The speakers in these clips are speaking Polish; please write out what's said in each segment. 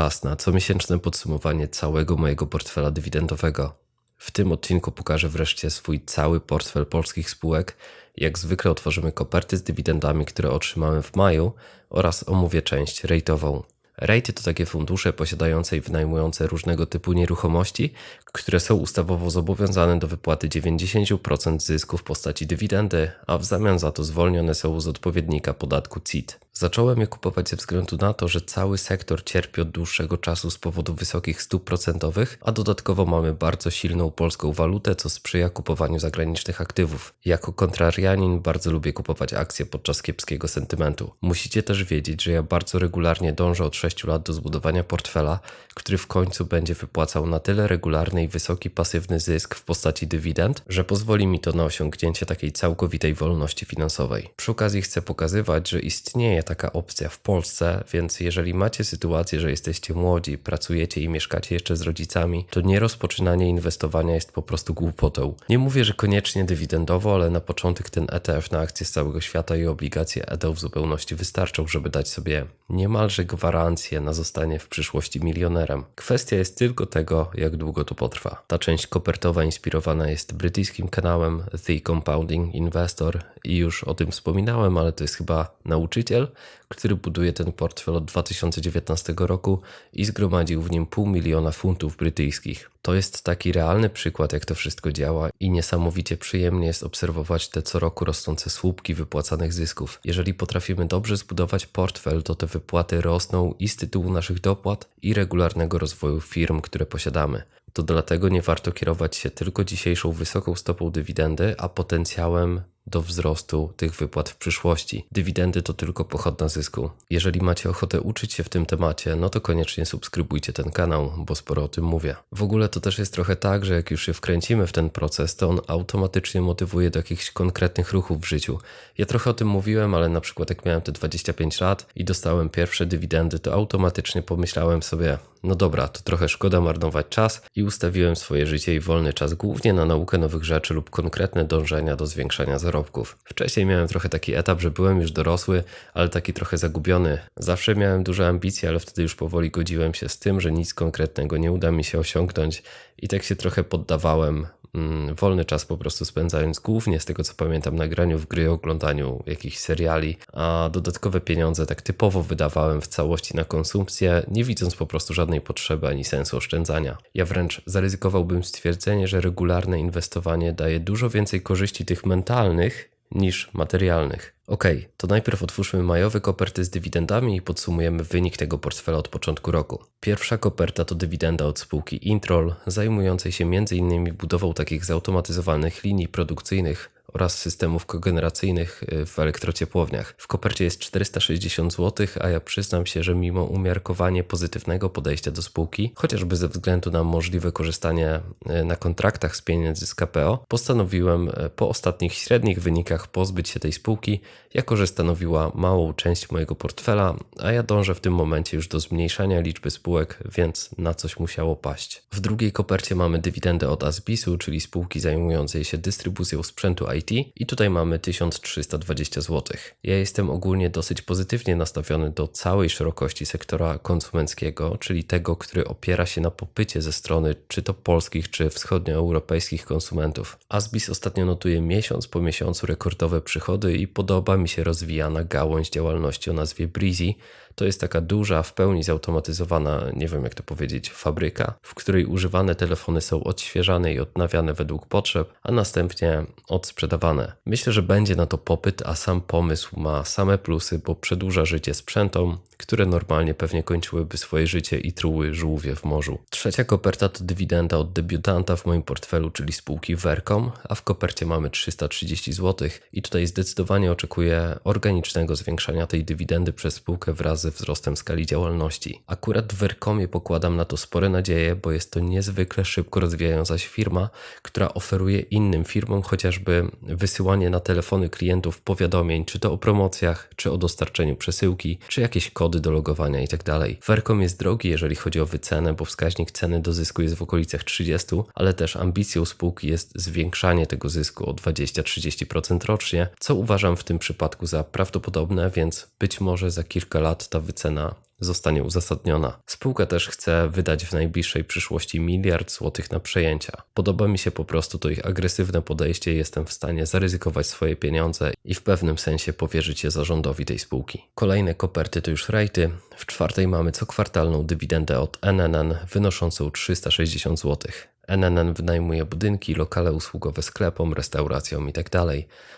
czas na comiesięczne podsumowanie całego mojego portfela dywidendowego. W tym odcinku pokażę wreszcie swój cały portfel polskich spółek. Jak zwykle otworzymy koperty z dywidendami, które otrzymałem w maju oraz omówię część rate'ową. Rejty to takie fundusze posiadające i wynajmujące różnego typu nieruchomości, które są ustawowo zobowiązane do wypłaty 90% zysku w postaci dywidendy, a w zamian za to zwolnione są z odpowiednika podatku CIT. Zacząłem je kupować ze względu na to, że cały sektor cierpi od dłuższego czasu z powodu wysokich stóp procentowych, a dodatkowo mamy bardzo silną polską walutę, co sprzyja kupowaniu zagranicznych aktywów. Jako kontrarianin bardzo lubię kupować akcje podczas kiepskiego sentymentu. Musicie też wiedzieć, że ja bardzo regularnie dążę od 6 lat do zbudowania portfela, który w końcu będzie wypłacał na tyle regularny i wysoki pasywny zysk w postaci dywidend, że pozwoli mi to na osiągnięcie takiej całkowitej wolności finansowej. Przy okazji chcę pokazywać, że istnieje taka opcja w Polsce, więc jeżeli macie sytuację, że jesteście młodzi, pracujecie i mieszkacie jeszcze z rodzicami, to nie rozpoczynanie inwestowania jest po prostu głupotą. Nie mówię, że koniecznie dywidendowo, ale na początek ten ETF na akcje z całego świata i obligacje EDO w zupełności wystarczą, żeby dać sobie niemalże gwarancję na zostanie w przyszłości milionerem. Kwestia jest tylko tego, jak długo to potrwa. Ta część kopertowa inspirowana jest brytyjskim kanałem The Compounding Investor i już o tym wspominałem, ale to jest chyba nauczyciel, który buduje ten portfel od 2019 roku i zgromadził w nim pół miliona funtów brytyjskich. To jest taki realny przykład, jak to wszystko działa, i niesamowicie przyjemnie jest obserwować te co roku rosnące słupki wypłacanych zysków. Jeżeli potrafimy dobrze zbudować portfel, to te wypłaty rosną i z tytułu naszych dopłat, i regularnego rozwoju firm, które posiadamy. To dlatego nie warto kierować się tylko dzisiejszą wysoką stopą dywidendy, a potencjałem do wzrostu tych wypłat w przyszłości. Dywidendy to tylko pochodna zysku. Jeżeli macie ochotę uczyć się w tym temacie, no to koniecznie subskrybujcie ten kanał, bo sporo o tym mówię. W ogóle to też jest trochę tak, że jak już się wkręcimy w ten proces, to on automatycznie motywuje do jakichś konkretnych ruchów w życiu. Ja trochę o tym mówiłem, ale na przykład jak miałem te 25 lat i dostałem pierwsze dywidendy, to automatycznie pomyślałem sobie, no dobra, to trochę szkoda marnować czas i ustawiłem swoje życie i wolny czas głównie na naukę nowych rzeczy lub konkretne dążenia do zwiększania zarobków. Wcześniej miałem trochę taki etap, że byłem już dorosły, ale taki trochę zagubiony. Zawsze miałem duże ambicje, ale wtedy już powoli godziłem się z tym, że nic konkretnego nie uda mi się osiągnąć i tak się trochę poddawałem Mm, wolny czas po prostu spędzając głównie z tego co pamiętam na graniu w gry, oglądaniu jakichś seriali, a dodatkowe pieniądze tak typowo wydawałem w całości na konsumpcję, nie widząc po prostu żadnej potrzeby ani sensu oszczędzania. Ja wręcz zaryzykowałbym stwierdzenie, że regularne inwestowanie daje dużo więcej korzyści tych mentalnych niż materialnych. Ok, to najpierw otwórzmy majowe koperty z dywidendami i podsumujemy wynik tego portfela od początku roku. Pierwsza koperta to dywidenda od spółki Introl, zajmującej się m.in. budową takich zautomatyzowanych linii produkcyjnych oraz systemów kogeneracyjnych y, w elektrociepłowniach. W kopercie jest 460 zł, a ja przyznam się, że mimo umiarkowanie pozytywnego podejścia do spółki, chociażby ze względu na możliwe korzystanie y, na kontraktach z pieniędzy z KPO, postanowiłem y, po ostatnich średnich wynikach pozbyć się tej spółki, jako że stanowiła małą część mojego portfela, a ja dążę w tym momencie już do zmniejszania liczby spółek, więc na coś musiało paść. W drugiej kopercie mamy dywidendę od Asbisu, czyli spółki zajmującej się dystrybucją sprzętu IT i tutaj mamy 1320 zł. Ja jestem ogólnie dosyć pozytywnie nastawiony do całej szerokości sektora konsumenckiego, czyli tego, który opiera się na popycie ze strony czy to polskich, czy wschodnioeuropejskich konsumentów. Asbis ostatnio notuje miesiąc po miesiącu rekordowe przychody i podoba mi się rozwijana gałąź działalności o nazwie Breezy, to jest taka duża, w pełni zautomatyzowana, nie wiem jak to powiedzieć, fabryka, w której używane telefony są odświeżane i odnawiane według potrzeb, a następnie odsprzedawane. Myślę, że będzie na to popyt, a sam pomysł ma same plusy, bo przedłuża życie sprzętom, które normalnie pewnie kończyłyby swoje życie i truły żółwie w morzu. Trzecia koperta to dywidenda od debiutanta w moim portfelu, czyli spółki Vercom, a w kopercie mamy 330 zł i tutaj zdecydowanie oczekuję organicznego zwiększania tej dywidendy przez spółkę wraz ze wzrostem skali działalności. Akurat w Vercomie pokładam na to spore nadzieje, bo jest to niezwykle szybko rozwijająca się firma, która oferuje innym firmom chociażby wysyłanie na telefony klientów powiadomień, czy to o promocjach, czy o dostarczeniu przesyłki, czy jakieś kody do logowania itd. Tak Vercom jest drogi, jeżeli chodzi o wycenę, bo wskaźnik ceny do zysku jest w okolicach 30, ale też ambicją spółki jest zwiększanie tego zysku o 20-30% rocznie, co uważam w tym przypadku za prawdopodobne, więc być może za kilka lat ta wycena zostanie uzasadniona. Spółka też chce wydać w najbliższej przyszłości miliard złotych na przejęcia. Podoba mi się po prostu to ich agresywne podejście jestem w stanie zaryzykować swoje pieniądze i w pewnym sensie powierzyć je zarządowi tej spółki. Kolejne koperty to już rejty. W czwartej mamy co kwartalną dywidendę od NNN wynoszącą 360 zł. NNN wynajmuje budynki, lokale usługowe sklepom, restauracjom itd.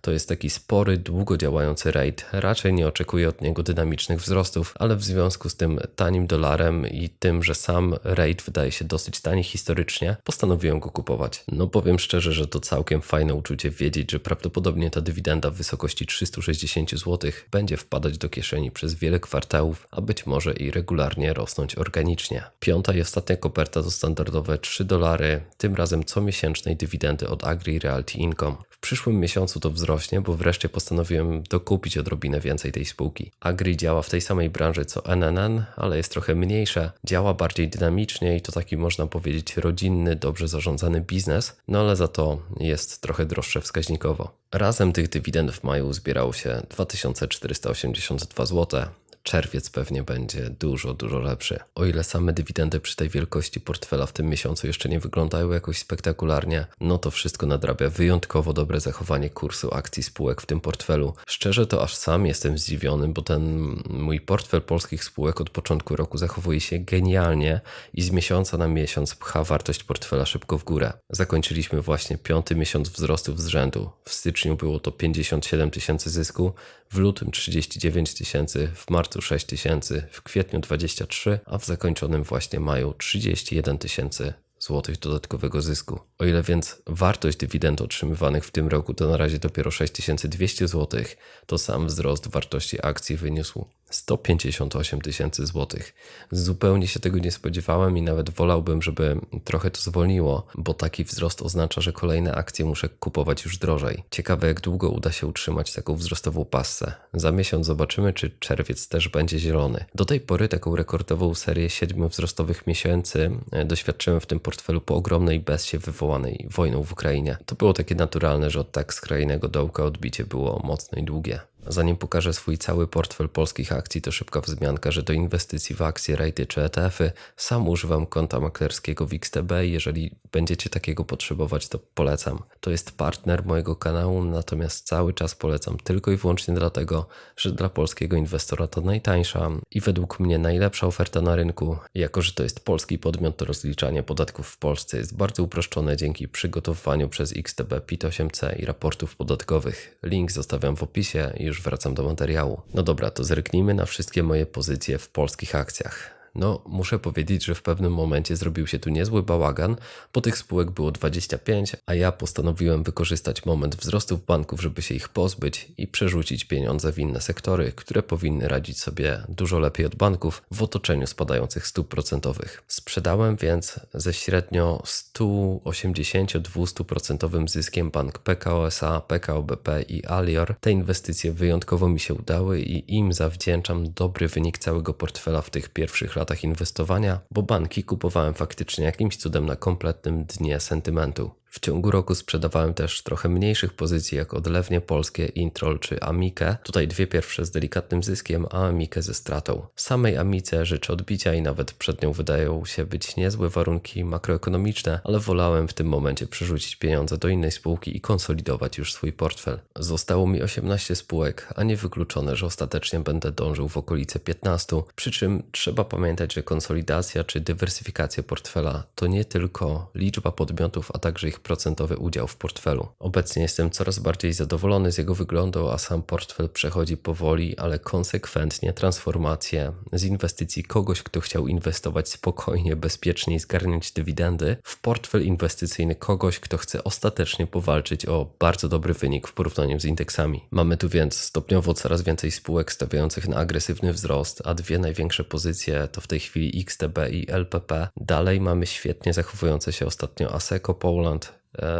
To jest taki spory, długo działający REIT. Raczej nie oczekuję od niego dynamicznych wzrostów, ale w związku z tym tanim dolarem i tym, że sam REIT wydaje się dosyć tani historycznie, postanowiłem go kupować. No powiem szczerze, że to całkiem fajne uczucie wiedzieć, że prawdopodobnie ta dywidenda w wysokości 360 zł będzie wpadać do kieszeni przez wiele kwartałów, a być może i regularnie rosnąć organicznie. Piąta i ostatnia koperta to standardowe 3 dolary tym razem comiesięcznej dywidendy od Agri Realty Income. W przyszłym miesiącu to wzrośnie, bo wreszcie postanowiłem dokupić odrobinę więcej tej spółki. Agri działa w tej samej branży co NNN, ale jest trochę mniejsze, działa bardziej dynamicznie i to taki można powiedzieć rodzinny, dobrze zarządzany biznes, no ale za to jest trochę droższe wskaźnikowo. Razem tych dywidend w maju zbierało się 2482 zł czerwiec pewnie będzie dużo, dużo lepszy. O ile same dywidendy przy tej wielkości portfela w tym miesiącu jeszcze nie wyglądają jakoś spektakularnie, no to wszystko nadrabia wyjątkowo dobre zachowanie kursu akcji spółek w tym portfelu. Szczerze to aż sam jestem zdziwiony, bo ten mój portfel polskich spółek od początku roku zachowuje się genialnie i z miesiąca na miesiąc pcha wartość portfela szybko w górę. Zakończyliśmy właśnie piąty miesiąc wzrostów z rzędu. W styczniu było to 57 tysięcy zysku, w lutym 39 tysięcy, w marcu 6 tysięcy, w kwietniu 23, a w zakończonym właśnie maju 31 tysięcy złotych dodatkowego zysku. O ile więc wartość dywidend otrzymywanych w tym roku to na razie dopiero 6200 zł, to sam wzrost wartości akcji wyniósł 158 tysięcy złotych. Zupełnie się tego nie spodziewałem i nawet wolałbym, żeby trochę to zwolniło, bo taki wzrost oznacza, że kolejne akcje muszę kupować już drożej. Ciekawe, jak długo uda się utrzymać taką wzrostową passę. Za miesiąc zobaczymy, czy czerwiec też będzie zielony. Do tej pory taką rekordową serię siedmiu wzrostowych miesięcy e, doświadczyłem w tym portfelu po ogromnej bezsie wywołanej wojną w Ukrainie. To było takie naturalne, że od tak skrajnego dołka odbicie było mocne i długie. Zanim pokażę swój cały portfel polskich akcji, to szybka wzmianka, że do inwestycji w akcje, rejty czy ETF-y sam używam konta maklerskiego w XTB jeżeli będziecie takiego potrzebować, to polecam. To jest partner mojego kanału, natomiast cały czas polecam tylko i wyłącznie dlatego, że dla polskiego inwestora to najtańsza i według mnie najlepsza oferta na rynku. Jako, że to jest polski podmiot, to rozliczanie podatków w Polsce jest bardzo uproszczone dzięki przygotowywaniu przez XTB PIT-8C i raportów podatkowych. Link zostawiam w opisie i już wracam do materiału. No dobra, to zerknijmy na wszystkie moje pozycje w polskich akcjach. No, muszę powiedzieć, że w pewnym momencie zrobił się tu niezły bałagan, bo tych spółek było 25, a ja postanowiłem wykorzystać moment wzrostów banków, żeby się ich pozbyć i przerzucić pieniądze w inne sektory, które powinny radzić sobie dużo lepiej od banków w otoczeniu spadających stóp procentowych. Sprzedałem więc ze średnio 180-200% zyskiem bank PKO SA, PKO BP i Alior. Te inwestycje wyjątkowo mi się udały i im zawdzięczam dobry wynik całego portfela w tych pierwszych latach latach inwestowania, bo banki kupowałem faktycznie jakimś cudem na kompletnym dnie sentymentu. W ciągu roku sprzedawałem też trochę mniejszych pozycji, jak odlewnie polskie, Introl czy Amikę. Tutaj dwie pierwsze z delikatnym zyskiem, a Amikę ze stratą. Samej Amice życzę odbicia i nawet przed nią wydają się być niezłe warunki makroekonomiczne, ale wolałem w tym momencie przerzucić pieniądze do innej spółki i konsolidować już swój portfel. Zostało mi 18 spółek, a nie wykluczone, że ostatecznie będę dążył w okolice 15, przy czym trzeba pamiętać, że konsolidacja czy dywersyfikacja portfela to nie tylko liczba podmiotów, a także ich procentowy udział w portfelu. Obecnie jestem coraz bardziej zadowolony z jego wyglądu, a sam portfel przechodzi powoli, ale konsekwentnie transformację z inwestycji kogoś, kto chciał inwestować spokojnie, bezpiecznie i zgarniać dywidendy, w portfel inwestycyjny kogoś, kto chce ostatecznie powalczyć o bardzo dobry wynik w porównaniu z indeksami. Mamy tu więc stopniowo coraz więcej spółek stawiających na agresywny wzrost, a dwie największe pozycje to w tej chwili XTB i LPP. Dalej mamy świetnie zachowujące się ostatnio Aseco Poland,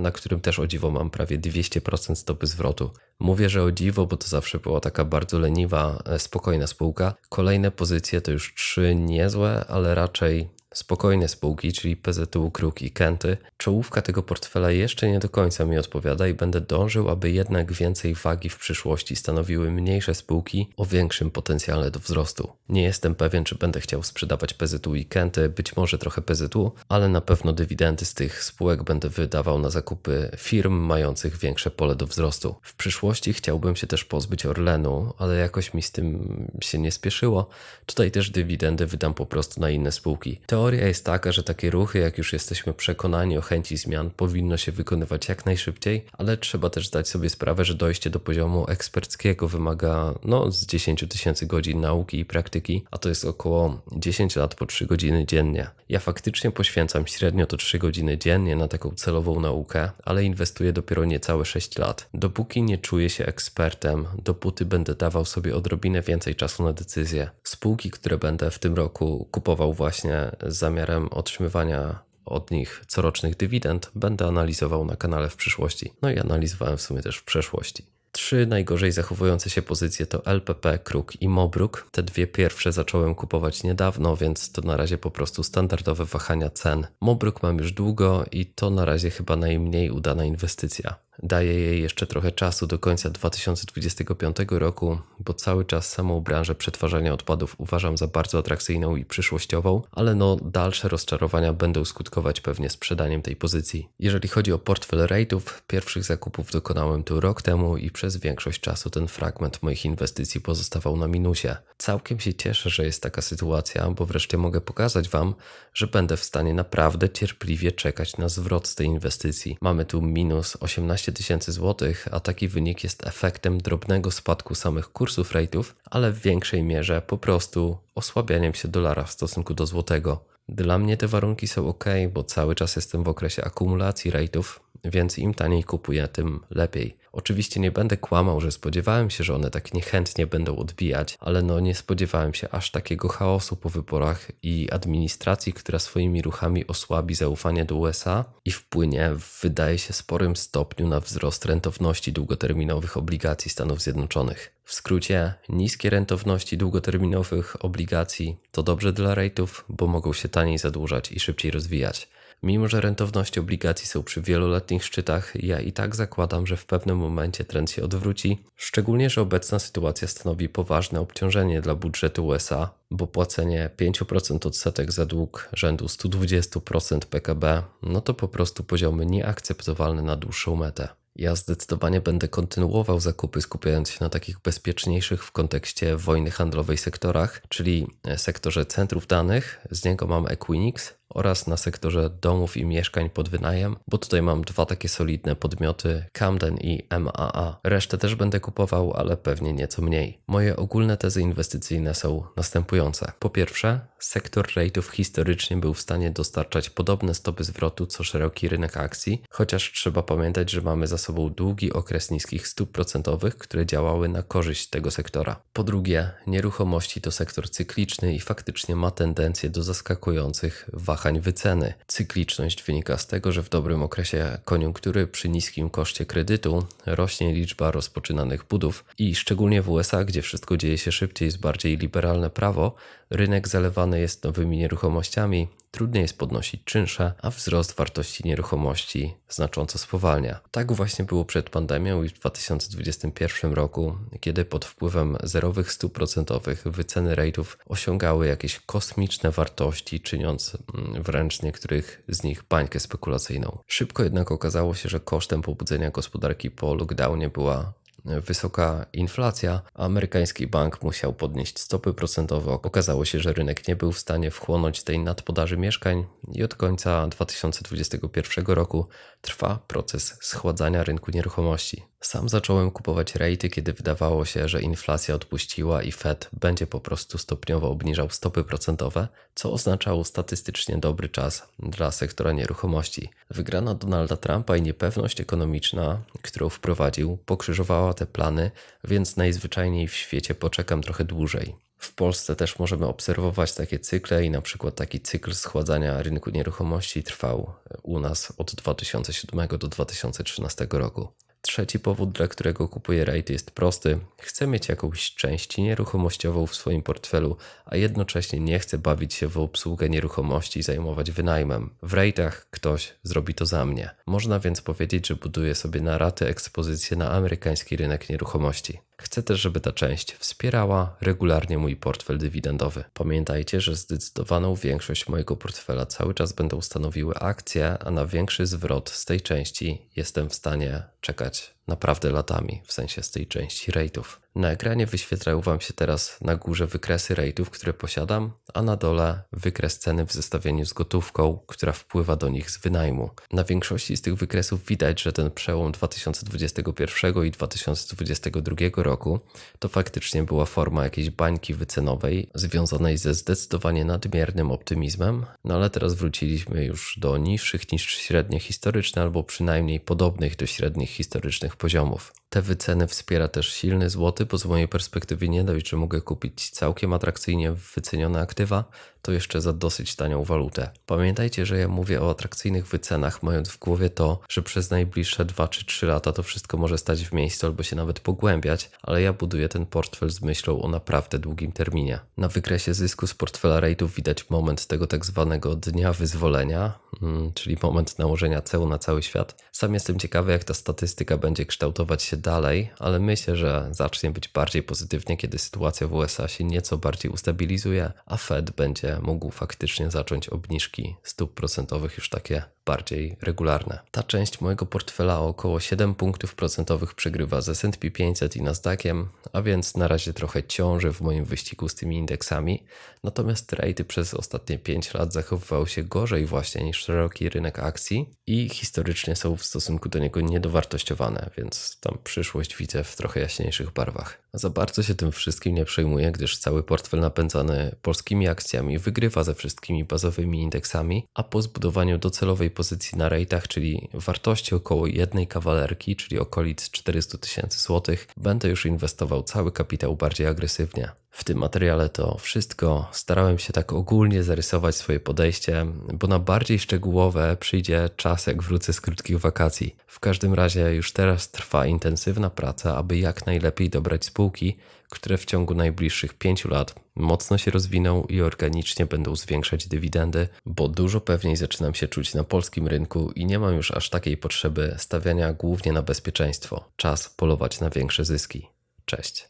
na którym też o dziwo mam prawie 200% stopy zwrotu. Mówię, że o dziwo, bo to zawsze była taka bardzo leniwa, e, spokojna spółka. Kolejne pozycje to już trzy niezłe, ale raczej Spokojne spółki, czyli PZU, Kruk i Kenty. Czołówka tego portfela jeszcze nie do końca mi odpowiada i będę dążył, aby jednak więcej wagi w przyszłości stanowiły mniejsze spółki o większym potencjale do wzrostu. Nie jestem pewien, czy będę chciał sprzedawać PZU i Kenty, być może trochę PZU, ale na pewno dywidendy z tych spółek będę wydawał na zakupy firm mających większe pole do wzrostu. W przyszłości chciałbym się też pozbyć Orlenu, ale jakoś mi z tym się nie spieszyło. Tutaj też dywidendy wydam po prostu na inne spółki. Teoria jest taka, że takie ruchy, jak już jesteśmy przekonani o chęci zmian, powinno się wykonywać jak najszybciej, ale trzeba też zdać sobie sprawę, że dojście do poziomu eksperckiego wymaga no, z 10 tysięcy godzin nauki i praktyki, a to jest około 10 lat po 3 godziny dziennie. Ja faktycznie poświęcam średnio to 3 godziny dziennie na taką celową naukę, ale inwestuję dopiero niecałe 6 lat. Dopóki nie czuję się ekspertem, dopóty będę dawał sobie odrobinę więcej czasu na decyzje. Spółki, które będę w tym roku kupował właśnie zamiarem otrzymywania od nich corocznych dywidend, będę analizował na kanale w przyszłości. No i analizowałem w sumie też w przeszłości. Trzy najgorzej zachowujące się pozycje to LPP, Kruk i Mobruk. Te dwie pierwsze zacząłem kupować niedawno, więc to na razie po prostu standardowe wahania cen. Mobruk mam już długo i to na razie chyba najmniej udana inwestycja. Daję jej jeszcze trochę czasu do końca 2025 roku, bo cały czas samą branżę przetwarzania odpadów uważam za bardzo atrakcyjną i przyszłościową, ale no dalsze rozczarowania będą skutkować pewnie sprzedaniem tej pozycji. Jeżeli chodzi o portfel rate'ów, pierwszych zakupów dokonałem tu rok temu i przez większość czasu ten fragment moich inwestycji pozostawał na minusie. Całkiem się cieszę, że jest taka sytuacja, bo wreszcie mogę pokazać Wam, że będę w stanie naprawdę cierpliwie czekać na zwrot z tej inwestycji. Mamy tu minus 18 tysięcy złotych, a taki wynik jest efektem drobnego spadku samych kursów rate'ów, ale w większej mierze po prostu osłabianiem się dolara w stosunku do złotego. Dla mnie te warunki są ok, bo cały czas jestem w okresie akumulacji rate'ów, więc im taniej kupuję, tym lepiej. Oczywiście nie będę kłamał, że spodziewałem się, że one tak niechętnie będą odbijać, ale no nie spodziewałem się aż takiego chaosu po wyborach i administracji, która swoimi ruchami osłabi zaufanie do USA i wpłynie w wydaje się sporym stopniu na wzrost rentowności długoterminowych obligacji Stanów Zjednoczonych. W skrócie, niskie rentowności długoterminowych obligacji to dobrze dla rate'ów, bo mogą się taniej zadłużać i szybciej rozwijać. Mimo, że rentowności obligacji są przy wieloletnich szczytach, ja i tak zakładam, że w pewnym momencie trend się odwróci, szczególnie, że obecna sytuacja stanowi poważne obciążenie dla budżetu USA, bo płacenie 5% odsetek za dług rzędu 120% PKB, no to po prostu poziomy nieakceptowalne na dłuższą metę. Ja zdecydowanie będę kontynuował zakupy, skupiając się na takich bezpieczniejszych w kontekście wojny handlowej sektorach, czyli sektorze centrów danych, z niego mam Equinix, oraz na sektorze domów i mieszkań pod wynajem, bo tutaj mam dwa takie solidne podmioty, Camden i MAA. Resztę też będę kupował, ale pewnie nieco mniej. Moje ogólne tezy inwestycyjne są następujące. Po pierwsze, sektor rate'ów historycznie był w stanie dostarczać podobne stopy zwrotu co szeroki rynek akcji, chociaż trzeba pamiętać, że mamy za sobą długi okres niskich stóp procentowych, które działały na korzyść tego sektora. Po drugie, nieruchomości to sektor cykliczny i faktycznie ma tendencję do zaskakujących wahań wahań wyceny. Cykliczność wynika z tego, że w dobrym okresie koniunktury przy niskim koszcie kredytu rośnie liczba rozpoczynanych budów i szczególnie w USA, gdzie wszystko dzieje się szybciej, jest bardziej liberalne prawo, rynek zalewany jest nowymi nieruchomościami, trudniej jest podnosić czynsze, a wzrost wartości nieruchomości znacząco spowalnia. Tak właśnie było przed pandemią i w 2021 roku, kiedy pod wpływem zerowych stóp procentowych wyceny rate'ów osiągały jakieś kosmiczne wartości, czyniąc mm, wręcz niektórych z nich bańkę spekulacyjną. Szybko jednak okazało się, że kosztem pobudzenia gospodarki po lockdownie była wysoka inflacja, amerykański bank musiał podnieść stopy procentowe. Okazało się, że rynek nie był w stanie wchłonąć tej nadpodaży mieszkań i od końca 2021 roku trwa proces schładzania rynku nieruchomości. Sam zacząłem kupować rejty, kiedy wydawało się, że inflacja odpuściła i Fed będzie po prostu stopniowo obniżał stopy procentowe, co oznaczało statystycznie dobry czas dla sektora nieruchomości. Wygrana Donalda Trumpa i niepewność ekonomiczna, którą wprowadził, pokrzyżowała te plany, więc najzwyczajniej w świecie poczekam trochę dłużej. W Polsce też możemy obserwować takie cykle i na przykład taki cykl schładzania rynku nieruchomości trwał u nas od 2007 do 2013 roku. Trzeci powód, dla którego kupuję REIT jest prosty. Chcę mieć jakąś część nieruchomościową w swoim portfelu, a jednocześnie nie chcę bawić się w obsługę nieruchomości i zajmować wynajmem. W REITach ktoś zrobi to za mnie. Można więc powiedzieć, że buduję sobie na raty ekspozycję na amerykański rynek nieruchomości. Chcę też, żeby ta część wspierała regularnie mój portfel dywidendowy. Pamiętajcie, że zdecydowaną większość mojego portfela cały czas będą stanowiły akcje, a na większy zwrot z tej części jestem w stanie czekać naprawdę latami, w sensie z tej części rate'ów. Na ekranie wyświetlają Wam się teraz na górze wykresy rate'ów, które posiadam, a na dole wykres ceny w zestawieniu z gotówką, która wpływa do nich z wynajmu. Na większości z tych wykresów widać, że ten przełom 2021 i 2022 roku to faktycznie była forma jakiejś bańki wycenowej związanej ze zdecydowanie nadmiernym optymizmem, no ale teraz wróciliśmy już do niższych niż średnie historyczne albo przynajmniej podobnych do średnich historycznych poziomów. Te wyceny wspiera też silny złoty, bo z mojej perspektywy nie dość, że mogę kupić całkiem atrakcyjnie wycenione aktywa, to jeszcze za dosyć tanią walutę. Pamiętajcie, że ja mówię o atrakcyjnych wycenach, mając w głowie to, że przez najbliższe 2 czy 3 lata to wszystko może stać w miejscu albo się nawet pogłębiać, ale ja buduję ten portfel z myślą o naprawdę długim terminie. Na wykresie zysku z portfela rate'ów widać moment tego tak zwanego dnia wyzwolenia, mm, czyli moment nałożenia ceł na cały świat. Sam jestem ciekawy, jak ta statystyka będzie kształtować się dalej, ale myślę, że zacznie być bardziej pozytywnie, kiedy sytuacja w USA się nieco bardziej ustabilizuje, a Fed będzie mógł faktycznie zacząć obniżki stóp procentowych już takie bardziej regularne. Ta część mojego portfela o około 7 punktów procentowych przegrywa z S&P 500 i Nasdaqiem, a więc na razie trochę ciąży w moim wyścigu z tymi indeksami. Natomiast rejty przez ostatnie 5 lat zachowywały się gorzej właśnie niż szeroki rynek akcji i historycznie są w stosunku do niego niedowartościowane, więc tam przyszłość widzę w trochę jaśniejszych barwach. Za bardzo się tym wszystkim nie przejmuję, gdyż cały portfel napędzany polskimi akcjami wygrywa ze wszystkimi bazowymi indeksami, a po zbudowaniu docelowej pozycji na rejtach, czyli wartości około jednej kawalerki, czyli okolic 400 tysięcy złotych, będę już inwestował cały kapitał bardziej agresywnie. W tym materiale to wszystko. Starałem się tak ogólnie zarysować swoje podejście, bo na bardziej szczegółowe przyjdzie czas, jak wrócę z krótkich wakacji. W każdym razie już teraz trwa intensywna praca, aby jak najlepiej dobrać spółki, które w ciągu najbliższych pięciu lat mocno się rozwiną i organicznie będą zwiększać dywidendy, bo dużo pewniej zaczynam się czuć na polskim rynku i nie mam już aż takiej potrzeby stawiania głównie na bezpieczeństwo. Czas polować na większe zyski. Cześć.